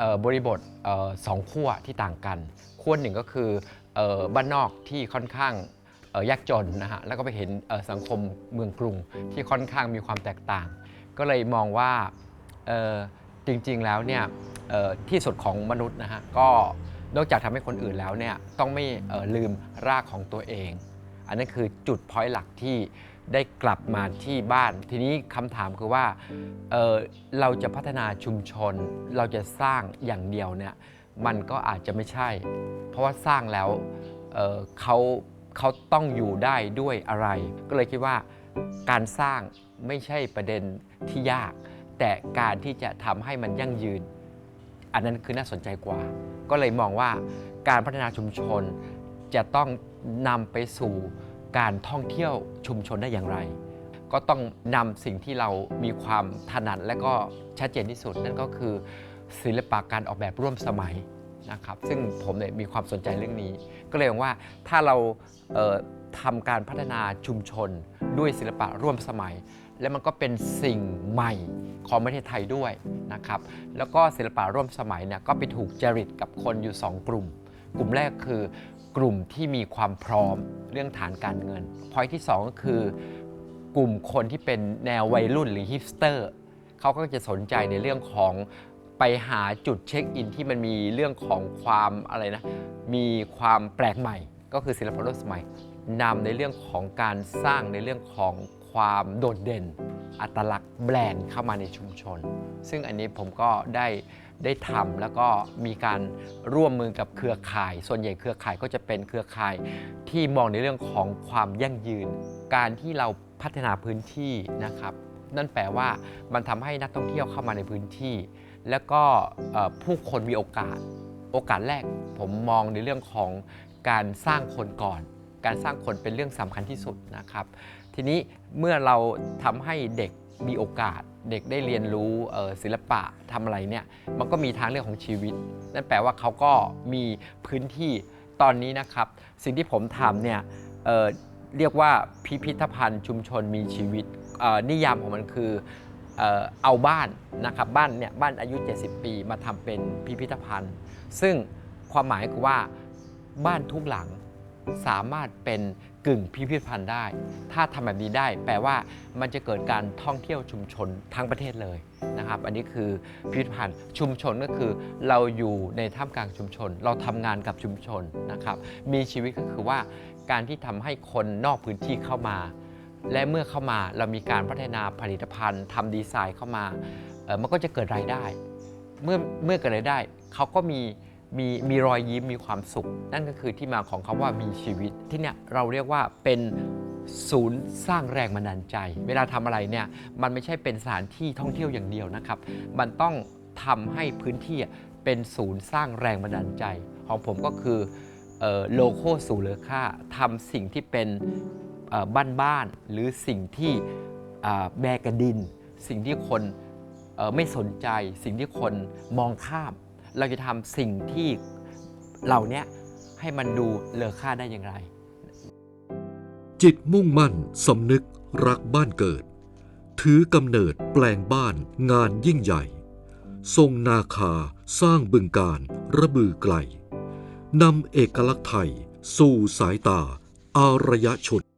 อ่อบริบทสองขั้วที่ต่างกันขั้วหนึ่งก็คือบ้านนอกที่ค่อนข้างยากจนนะฮะแล้วก็ไปเห็นสังคมเมืองกรุงที่ค่อนข้างมีความแตกต่าง ก็เลยมองว่าจริงๆแล้วเนี่ยที่สุดของมนุษย์นะฮะก็นอกจากทำให้คนอื่นแล้วเนี่ยต้องไม่ลืมรากของตัวเอง อันนั้นคือจุดพอยต์หลักที่ ได้กลับมาที่บ้าน ทีนี้คำถามคือว่าเเราจะพัฒนาชุมชน เราจะสร้างอย่างเดียวเนี่ยมันก็อาจจะไม่ใช่ เพราะว่าสร้างแล้วเเขาเขาต้องอยู่ได้ด้วยอะไร ก็เลยคิดว่าการสร้างไม่ใช่ประเด็นที่ยาก แต่การที่จะทำให้มันยั่งยืน อันนั้นคือน่าสนใจกว่า ก็เลยมองว่าการพัฒนาชุมชนจะต้องนำไปสู่ การท่องเที่ยวชุมชนได้อย่างไร ก็ต้องนำสิ่งที่เรามีความถนัดและก็ชัดเจนที่สุด นั่นก็คือศิลปะการออกแบบร่วมสมัยนะครับซึ่งผมเนี่ยมีความสนใจเรื่องนี้ ก็เลยมองว่าถ้าเราเอ่อทำการพัฒนาชุมชนด้วยศิลปะร่วมสมัย และมันก็เป็นสิ่งใหม่ของประเทศไทยด้วยนะครับแล้วก็ศิลปะร่วมสมัยเนี่ยก็ไปถูกจริตกับคนอยู่ 2 กลุ่ม กลุ่มแรกคือ กลุ่มที่มีความพร้อมเรื่องฐานการเงินพอยที่2ก็คือกลุ่มคนที่เป็นแนววัยรุ่นหรือฮิปสเตอร์เขาก็จะสนใจในเรื่องของไปหาจุดเช็คอินที่มันมีเรื่องของความอะไรนะ มีความแปลกใหม่ ก็คือศิลปะร่วมสมัยนำในเรื่องของการสร้างในเรื่องของความโดดเด่น อัตลักษณ์แบรนด์เข้ามาในชุมชน ซึ่งอันนี้ผมก็ได้ได้ทำแล้วก็มีการร่วมมือกับเครือข่าย ส่วนใหญ่เครือข่ายก็จะเป็นเครือข่ายที่มองในเรื่องของความยั่งยืน การที่เราพัฒนาพื้นที่นะครับ นั่นแปลว่ามันทำให้นักท่องเที่ยวเข้ามาในพื้นที่ แล้วก็ผู้คนมีโอกาส โอกาสแรกผมมองในเรื่องของการสร้างคนก่อน การสร้างคนเป็นเรื่องสำคัญที่สุดนะครับ ทีนี้เมื่อเราทำให้เด็กมีโอกาส เด็กได้เรียนรู้ศิลปะทำอะไรเนี่ยมันก็มีทางเรื่องของชีวิต นั่นแปลว่าเขาก็มีพื้นที่ตอนนี้นะครับ สิ่งที่ผมทำเนี่ยเเรียกว่าพิพิธภัณฑ์ชุมชนมีชีวิตนิยามของมันคือเอ่อเอาบ้านนะครับบ้านเนี่ยบ้านอายุ 70 ปีมาทำเป็นพิพิธภัณฑ์ ซึ่งความหมายคือว่าบ้านทุกหลัง สามารถเป็นกึ่งพิพิธภัณฑ์ได้ ถ้าทำแบบนี้ได้แปลว่ามันจะเกิดการท่องเที่ยวชุมชนทั้งประเทศเลยนะครับ อันนี้คือพิพิธภัณฑ์ชุมชนก็คือเราอยู่ในท่ามกลางชุมชน เราทำงานกับชุมชนนะครับ มีชีวิตก็คือว่าการที่ทำให้คนนอกพื้นที่เข้ามา และเมื่อเข้ามาเรามีการพัฒนาผลิตภัณฑ์ทำดีไซน์เข้ามามันก็จะเกิดรายได้ เมื่อเมื่อเกิดรายได้เขาก็มี มีมีรอยยิ้มมีความสุข นั่นก็คือที่มาของคำว่ามีชีวิต ที่เนี่ยเราเรียกว่าเป็นศูนย์สร้างแรงบันดาลใจ เวลาทำอะไรเนี่ยมันไม่ใช่เป็นสถานที่ท่องเที่ยวอย่างเดียวนะครับ มันต้องทำให้พื้นที่เป็นศูนย์สร้างแรงบันดาลใจ ของผมก็คือโลโก้สู่เลอค่าทำสิ่งที่เป็นบ้านบ้านๆหรือสิ่งที่แบกระดิน สิ่งที่คนไม่สนใจ สิ่งที่คนมองข้าม เราจะทำสิ่งที่เหล่านี้ให้มันดูเลอค่าได้อย่างไร จิตมุ่งมั่นสำนึกรักบ้านเกิด ถือกำเนิดแปลงบ้านงานยิ่งใหญ่ ทรงนาคาสร้างบึงการระบือไกลนำเอกลักษณ์ไทย สู่สายตาอารยชน